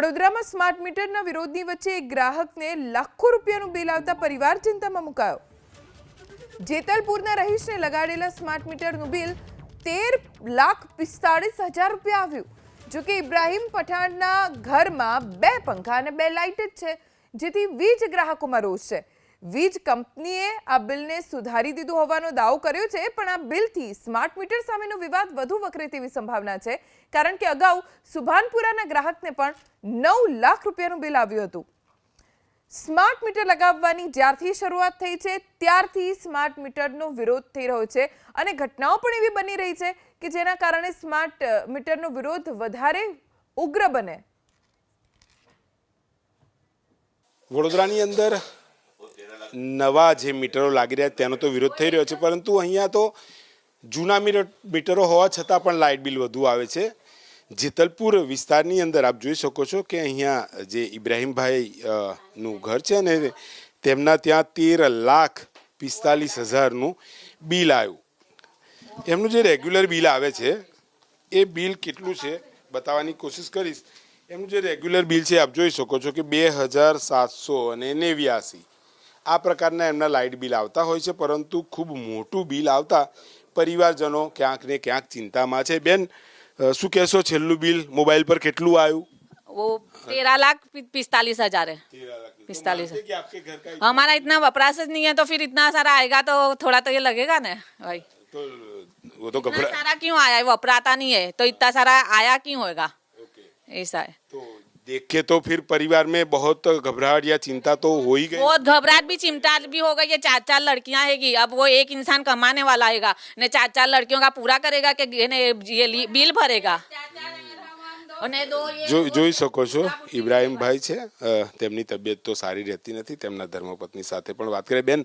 વડોદરામાં સ્માર્ટ મીટરના વિરોધની વચ્ચે એક ગ્રાહકને લાખો રૂપિયાનું બિલ આવતા પરિવાર ચિંતામાં મુકાયો. જેતલપુરના રહીશને લગાડેલા સ્માર્ટ મીટરનું બિલ તેર લાખ પિસ્તાળીસ હજાર રૂપિયા આવ્યું. જો કે ઇબ્રાહિમ પઠાણના ઘરમાં બે પંખા અને બે લાઇટ જ છે, જેથી વીજ ગ્રાહકોમાં રોષ છે. વીજ કંપનીએ આ બિલને સુધારી દીધું હોવાનો દાવો કર્યો છે, પણ આ બિલથી સ્માર્ટ મીટર સામેનો વિવાદ વધુ વકરે તેવી સંભાવના છે. કારણ કે અગાઉ સુભાનપુરાના ગ્રાહકને પણ નવ લાખ રૂપિયાનું બિલ આવ્યું હતું. સ્માર્ટ મીટર લગાવવાની જ્યારથી શરૂઆત થઈ છે, ત્યારથી સ્માર્ટ મીટરનો વિરોધ થઈ રહ્યો છે. અને ઘટનાઓ પણ એવી બની રહી છે કે જેના કારણે સ્માર્ટ મીટરનો વિરોધ વધારે ઉગ્ર બને. વડોદરાની અંદર નવા જે મીટરો લાગી રહ્યા તેનો તો વિરોધ થઈ રહ્યો છે. પરંતુ અહીંયા તો જૂના મીટર હોવા છતાં પણ લાઇટ બિલ વધુ આવે છે. જેતલપુર વિસ્તારની અંદર આપ જોઈ શકો છો કે અહીંયા જે ઇબ્રાહીમભાઈ નું ઘર છે ને તેમના ત્યાં તેર લાખ પિસ્તાલીસ હજારનું બિલ આવ્યું. એમનું જે રેગ્યુલર બિલ આવે છે, એ બિલ કેટલું છે બતાવવાની કોશિશ કરીશ. એમનું જે રેગ્યુલર બિલ છે, આપ જોઈ શકો છો કે બે હજાર સાતસો અને નેવ્યાસી. આ પ્રકારના એમના લાઇટ બિલ આવતા હોય છે પરંતુ ખૂબ મોટું બિલ આવતા પરિવારજનો ક્યાંક ને ક્યાંક ચિંતામાં છે બેન અ, શું કહેશો છેલ્લું બિલ મોબાઈલ પર કેટલું આવ્યું वो तेरह लाख पि- पिस्तालीस हजार है पिस्तालीस कि आपके घर का हमारा इतना वपराश ही नहीं है तो फिर इतना सारा आएगा तो थोड़ा तो ये लगेगा ना भाई तो वो तो इतना घबरा सारा क्यों आया है वपराता नहीं है तो इतना सारा आया क्यों होगा ओके ऐसा है तो देख के तो फिर परिवार में बहुत घबराहट या चिंता तो हो ही गई बहुत घबराहट भी चिमटा भी हो गई है चार चार लड़कियां हैगी अब वो एक इंसान कमाने वाला आएगा ने चार चार लड़कियों का पूरा करेगा कि ये ने- ये ली- बिल भरेगा और ने दो ये જો જોઈ શકો છો ઇબ્રાહીમભાઈ છે અ, તેમની તબિયત તો સારી રહેતી નથી તેમના ધર્મપત્ની સાથે પણ વાત કરીએ બેન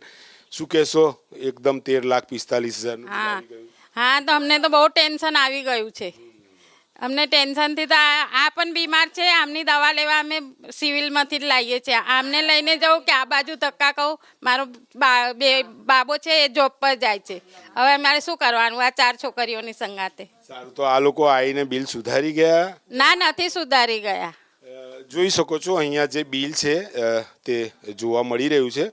શું કહેશો એકદમ તેર લાખ પિસ્તાલીસ હજાર હા હા તો અમને તો બહુ ટેન્શન આવી ગયું છે અમને ટેન્શનથી તો આ પણ બીમાર છે. આમની દવા લેવા અમે સિવિલમાંથી જ લાવીએ છીએ. આમને લઈને જાઉં કે આ બાજુ ધક્કા કહું મારો બા બાબો છે એ જોબ પર જાય છે. હવે મારે શું કરવાનું? આ ચાર છોકરીઓની સંગાતે સારું તો આ લોકો આવીને બિલ સુધારી ગયા? ના નથી સુધારી ગયા. જોઈ શકો છો અહીંયા જે બિલ છે તે જોવા મળી રહ્યું છે.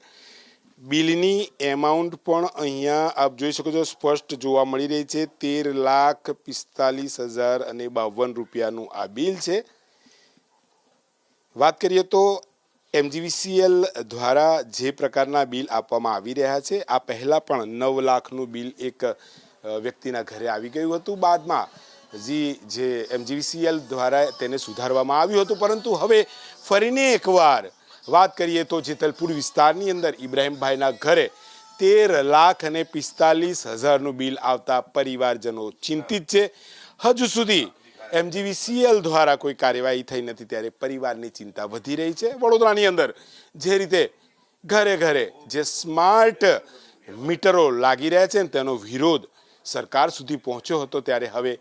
બિલની એમાઉન્ટ પણ અહીંયા આપ જોઈ શકો છો સ્પષ્ટ જોવા મળી રહી છે. તેર લાખ પિસ્તાલીસ હજાર અને બાવન રૂપિયાનું આ બિલ છે. વાત કરીએ તો એમજીવીસીએલ દ્વારા જે પ્રકારના બિલ આપવામાં આવી રહ્યા છે, આ પહેલાં પણ નવ લાખનું બિલ એક વ્યક્તિના ઘરે આવી ગયું હતું. બાદમાં જી, જે એમજીવીસીએલ દ્વારા તેને સુધારવામાં આવ્યું હતું. પરંતુ હવે ફરીને એકવાર વાત કરીએ તો જેતલપુર વિસ્તારની અંદર ઇબ્રાહીમભાઈના ઘરે તેર લાખ અને પિસ્તાલીસ હજારનું બિલ આવતા પરિવારજનો ચિંતિત છે. હજુ સુધી એમજીવીસીએલ દ્વારા કોઈ કાર્યવાહી થઈ નથી ત્યારે પરિવારની ચિંતા વધી રહી છે. વડોદરાની અંદર જે રીતે ઘરે ઘરે જે સ્માર્ટ મીટરો લાગી રહ્યા છે તેનો વિરોધ સરકાર સુધી પહોંચ્યો હતો ત્યારે હવે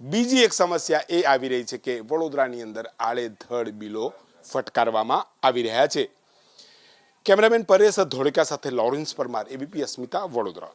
બીજી એક સમસ્યા એ આવી રહી છે કે વડોદરાની અંદર આડેધડ બિલો ફટકારવામાં આવી રહ્યા છે. કેમેરામેન પરેશ ધોળકા સાથે લોરેન્સ પરમાર એબીપી અસ્મિતા વડોદરા.